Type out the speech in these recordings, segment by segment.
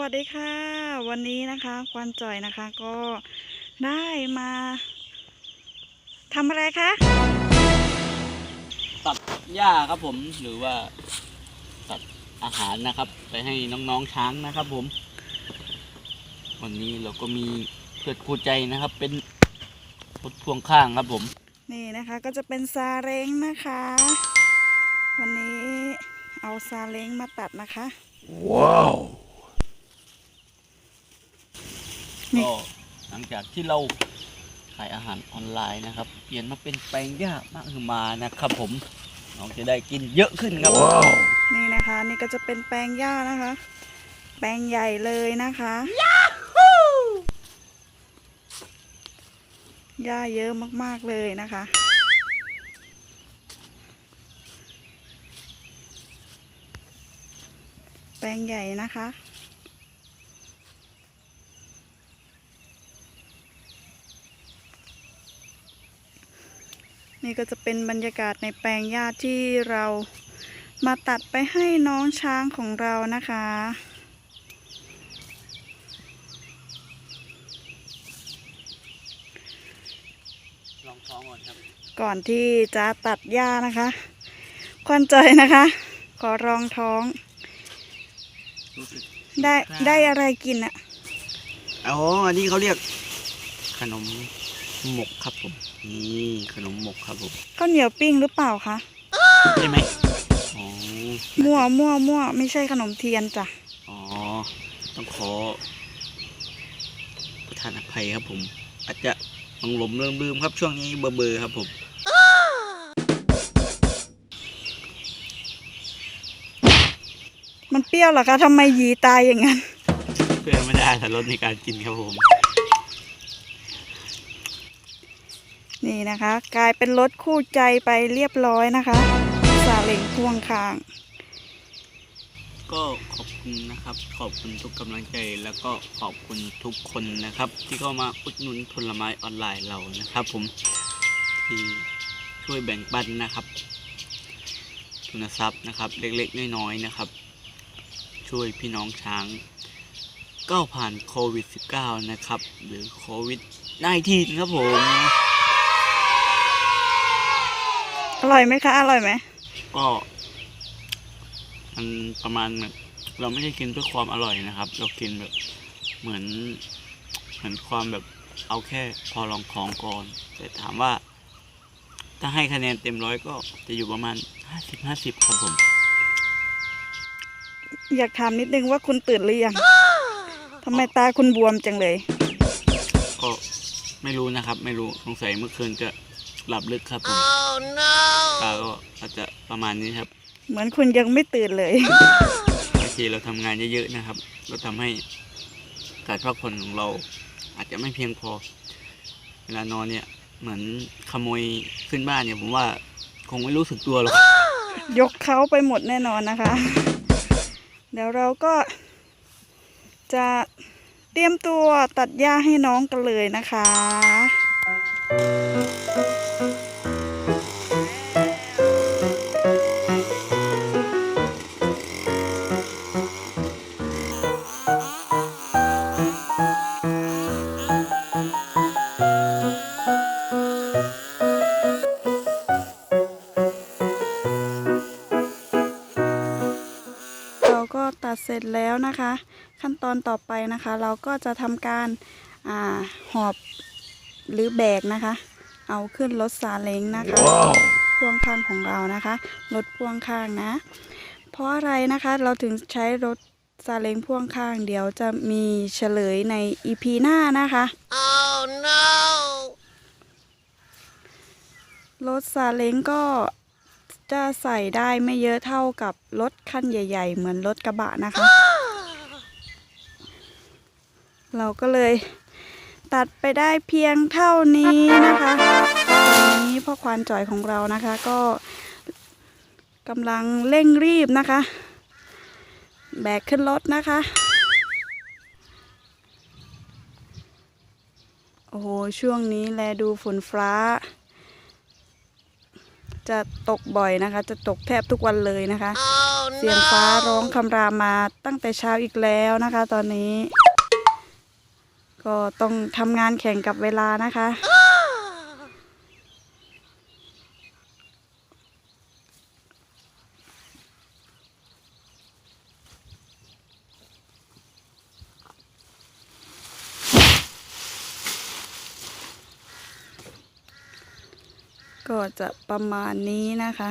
วัสดีค่ะ วันนี้นะคะควันจ่อยนะคะก็ได้มาทำอะไรคะตัดหญ้าครับผมหรือว่าตัดอาหารนะครับ ไปให้น้องๆช้างนะครับผม วันนี้เราก็มีเพื่อนคู่ใจนะครับ เป็นรถพ่วงข้างครับผม นี่นะคะก็จะเป็นซาเล้งนะคะ วันนี้เอาซาเล้งมาตัดนะคะนี่ ก็หลังจากที่เราขายอาหารออนไลน์นะครับ เปลี่ยนมาเป็นแปลงหญ้ามากขึ้นมานะครับ ผมน้องจะได้กินเยอะขึ้นครับนี่นะคะ นี่ก็จะเป็นแปลงหญ้านะคะ แปลงใหญ่เลยนะคะหญ้าเยอะมากๆเลยนะคะแปลงใหญ่นะคะ นี่ก็จะเป็นบรรยากาศในแปลงหญ้าที่เรามาตัดไปให้น้องช้างของเรานะคะ ลองท้องก่อนครับ ก่อนที่จะตัดหญ้านะคะ ควันใจนะคะ ขอรองท้อง รู้สึก ได้ครับได้อะไรกินอะ อ๋อ อันนี้เขาเรียกขนม หมกครับผมนี่ขนมหมกครับผมข้าวเหนียวปิ้งหรือเปล่าคะใช่ไหมอ๋อมั่วมั่วมั่วไม่ใช่ขนมเทียนจ้ะอ๋อต้องขอประทานอภัยครับผม อาจจะหลงหลมลืมลืมๆครับช่วงนี้เบอร์เบอร์ครับผมมันเปรี้ยวเหรอคะทำไมหยีตายอย่างนั้นเพื่อไม่ได้แต่ลดในการกินครับผม นี่นะคะ กลายเป็นรถคู่ใจไปเรียบร้อยนะคะซาเล้งพ่วงข้าง ก็ขอบคุณนะครับ ขอบคุณทุกกำลังใจแล้วก็ขอบคุณทุกคนนะครับ ที่เข้ามาอุดหนุนผลไม้ออนไลน์เรานะครับ ผมที่ช่วยแบ่งปันนะครับทุนทรัพย์นะครับ เล็กๆน้อยๆนะครับ ช่วยพี่น้องช้างก้าวผ่านโควิด -19 นะครับ หรือโควิด -19 ครับผม อ ร่อยไหมคะ อร่อยไหมก็ มันประมาณแบบเราไม่ได้กินเพื่อความอร่อยนะครับ เรากินแบบเหมือน เหมือนความแบบเอาแค่พอลองของก่อน แต่ถามว่า ถ้าให้คะแนนเต็มร้อยก็จะอยู่ประมาณห้าสิบห้าสิบครับผม อยากถามนิดนึงว่าคุณตื่นหรือยังทำไมตาคุณบวมจังเลย ก็ไม่รู้นะครับ ไม่รู้สงสัยเมื่อคืนจะ หลับลึกครับผมตาก็อาจจะประมาณนี้ครับ เหมือนคุณยังไม่ตื่นเลย บางทีเราทำงานเยอะๆนะครับ เราทำให้การพักผ่อนของเราอาจจะไม่เพียงพอ เวลานอนเนี่ย เหมือนขโมยขึ้นบ้านเนี่ย ผมว่าคงไม่รู้สึกตัวหรอก ยกเขาไปหมดแน่นอนนะคะ เดี๋ยวเราก็ จะเตรียมตัวตัดหญ้าให้น้องกันเลยนะคะ เสร็จแล้วนะคะ ขั้นตอนต่อไปนะคะ เราก็จะทำการอาหอบหรือแบกนะคะ เอาขึ้นรถซาเล้งนะคะพ่วงข้างของเรานะคะรถพ่วงข้างนะ เพราะอะไรนะคะเราถึงใช้รถซาเล้งพ่วงข้าง เดี๋ยวจะมีเฉลยในอีพีหน้านะคะ Oh no! รถซาเล้งก็ จะใส่ได้ไม่เยอะเท่ากับรถคันใหญ่ ๆ เหมือนรถกระบะนะคะ เราก็เลยตัดไปได้เพียงเท่านี้นะคะตอนนี้พ่อควานจ่อยของเรานะคะ ก็กำลังเร่งรีบนะคะ แบกขึ้นรถนะคะ โอ้โห ช่วงนี้แลดูฝนฟ้า จะตกบ่อยนะคะ จะตกแทบทุกวันเลยนะคะ Oh เสียงฟ้าร้องคำรามมาตั้งแต่เช้าอีกแล้วนะคะ ตอนนี้ ก็ต้องทำงานแข่งกับเวลานะคะ ก็ จะประมาณนี้นะคะ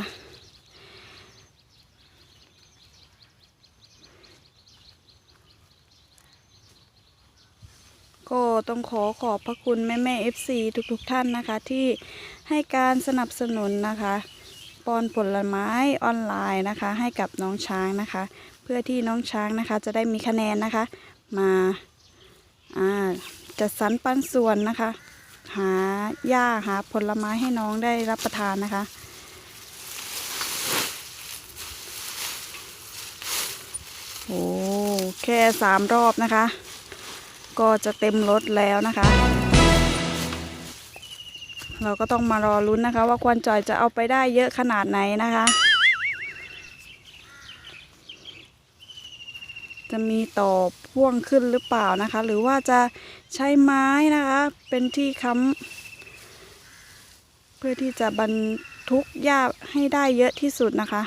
ก็ต้องขอขอบพระคุณแม่แม่ FC ทุกๆทท่านนะคะ ที่ให้การสนับสนุนนะคะปอนผลไม้ออนไลน์นะคะ ให้กับน้องช้างนะคะ เพื่อที่น้องช้างนะคะ จะได้มีคะแนนนะคะ มาอ่าจัดสรรปันส่วนนะคะ หาหญ้าหาผลไม้ให้น้องได้รับประทานนะคะ โอ้แค่สามรอบนะคะ ก็จะเต็มรถแล้วนะคะ เราก็ต้องมารอลุ้นนะคะ ว่าควันจอยจะเอาไปได้เยอะขนาดไหนนะคะ จะมีต่อพ่วงขึ้นหรือเปล่านะคะ หรือว่าจะใช้ไม้นะคะ เป็นที่ค้ำเพื่อที่จะบรรทุกหญ้าให้ได้เยอะที่สุดนะคะ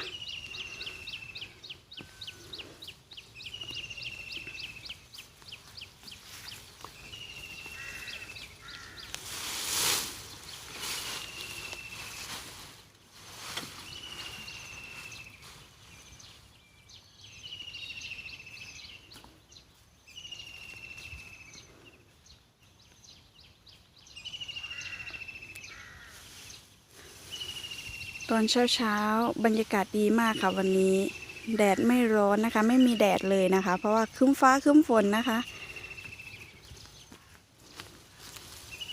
ตอนเช้าเช้าบรรยากาศดีมากค่ะวันนี้ แดดไม่ร้อนนะคะ ไม่มีแดดเลยนะคะ เพราะว่าครึ้มฟ้าครึ้มฝนนะคะ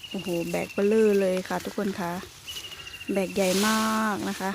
โอ้โหแบกเบลเลอร์เลยค่ะ ทุกคนคะแบกใหญ่มากนะคะ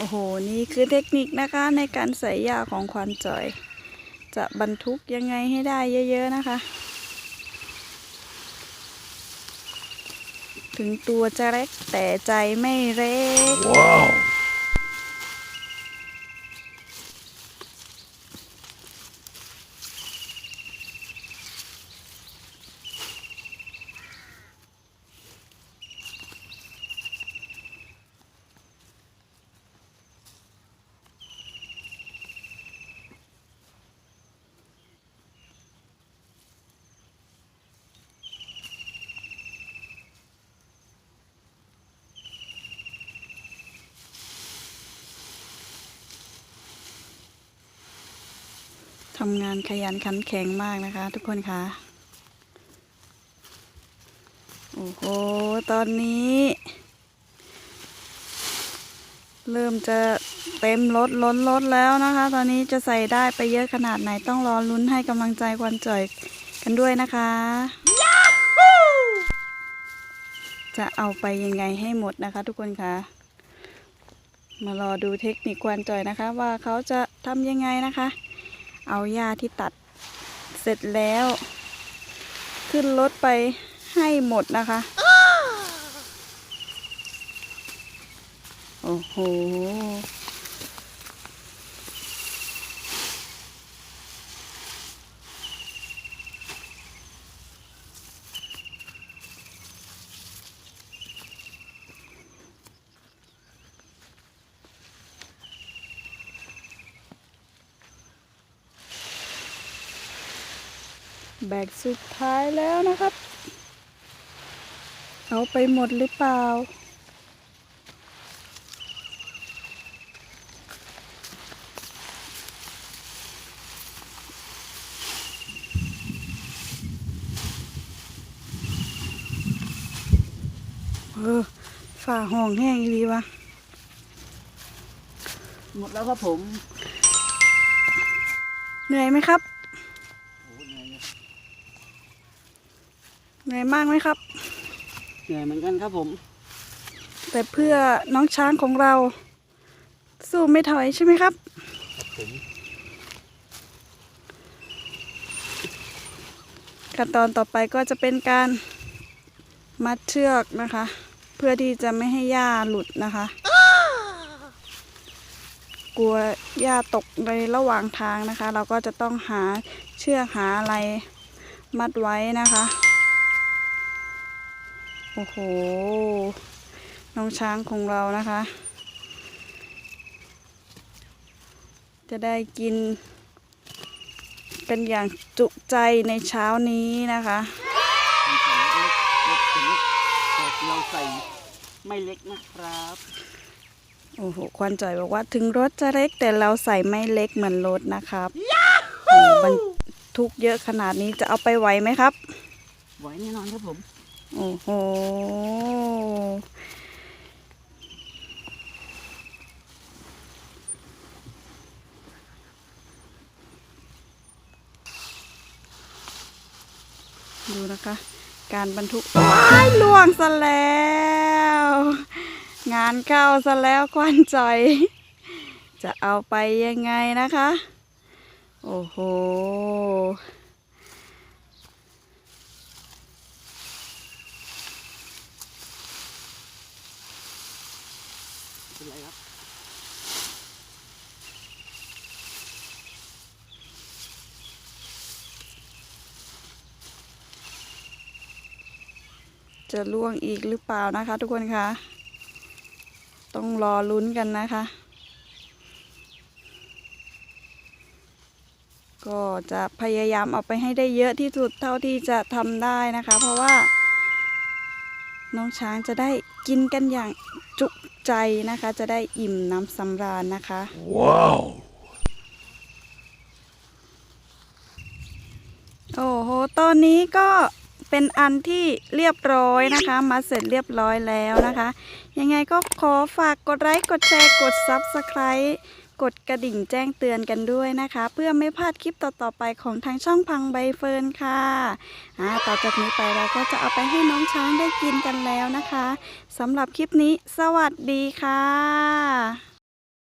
โอ้โห นี่คือเทคนิคนะคะในการใส่ยาของควันจอย จะบรรทุกยังไงให้ได้เยอะ ๆ นะคะ ถึงตัวจะเล็กแต่ใจไม่เล็กทำงานขยันขันแข็งมากนะคะ ทุกคนคะโอ้โห ตอนนี้ เริ่มจะเต็มรถล้นรถแล้วนะคะ ตอนนี้จะใส่ได้ไปเยอะขนาดไหนต้องรอลุ้นให้กำลังใจควันจ่อยกันด้วยนะคะ จะเอาไปยังไงให้หมดนะคะ ทุกคนคะมารอดูเทคนิคควันจ่อยนะคะ ว่าเขาจะทำยังไงนะคะ เอาหญ้าที่ตัดเสร็จแล้ว ขึ้นรถไปให้หมดนะคะ โอ้โห แบกสุดท้ายแล้วนะครับ เอาไปหมดหรือเปล่า เออฝ่าห้องแห้งอีดีวะ หมดแล้วครับผม เหนื่อยไหมครับ โอ้เหนื่อยครับ เหนื่อยมากไหมครับ เหนื่อยเหมือนกันครับผม แต่เพื่อน้องช้างของเรา สู้ไม่ถอยใช่ไหมครับผมขั้นตอนต่อไปก็จะเป็นการมัดเชือกนะคะ เพื่อที่จะไม่ให้หญ้าหลุดนะคะ กลัวหญ้าตกในระหว่างทางนะคะ เราก็จะต้องหาเชือกหาอะไรมัดไว้นะคะ โอ้โห น้องช้างของเรานะคะ จะได้กินเป็นอย่างจุใจในเช้านี้นะคะเป็นใส่เล็กเราใส่ไม่เล็กนะครับ โอ้โห ควันจ่อยบอกว่าถึงรถจะเล็กแต่เราใส่ไม่เล็กเหมือนรถนะครับโอ้โหบรรทุกเยอะขนาดนี้จะเอาไปไหวไหมครับ ไหวแน่นอนครับผม โอ้โห ดูนะคะ การบรรทุกว้ายล่วงซะแล้ว งานเข้าซะแล้วควันจอย จะเอาไปยังไงนะคะ โอ้โห เป็นไรครับจะล่วงอีกหรือเปล่านะคะ ทุกคนคะ ต้องรอลุ้นกันนะคะ ก็จะพยายามเอาไปให้ได้เยอะที่สุดเท่าที่จะทำได้นะคะ เพราะว่า น้องช้างจะได้กินกันอย่างจุ ใจนะคะจะได้อิ่มน้ำสำราญนะคะ Wow. โอ้โหตอนนี้ก็เป็นอันที่เรียบร้อยนะคะ มาเสร็จเรียบร้อยแล้วนะคะ ยังไงก็ขอฝากกดไลค์กดแชร์กด Subscribe กดกระดิ่งแจ้งเตือนกันด้วยนะคะ เพื่อไม่พลาดคลิปต่อๆไปของทางช่องพังใบเฟิร์นค่ะอ่าต่อจากนี้ไปเราก็จะเอาไปให้น้องช้างได้กินกันแล้วนะคะสำหรับคลิปนี้สวัสดีค่ะ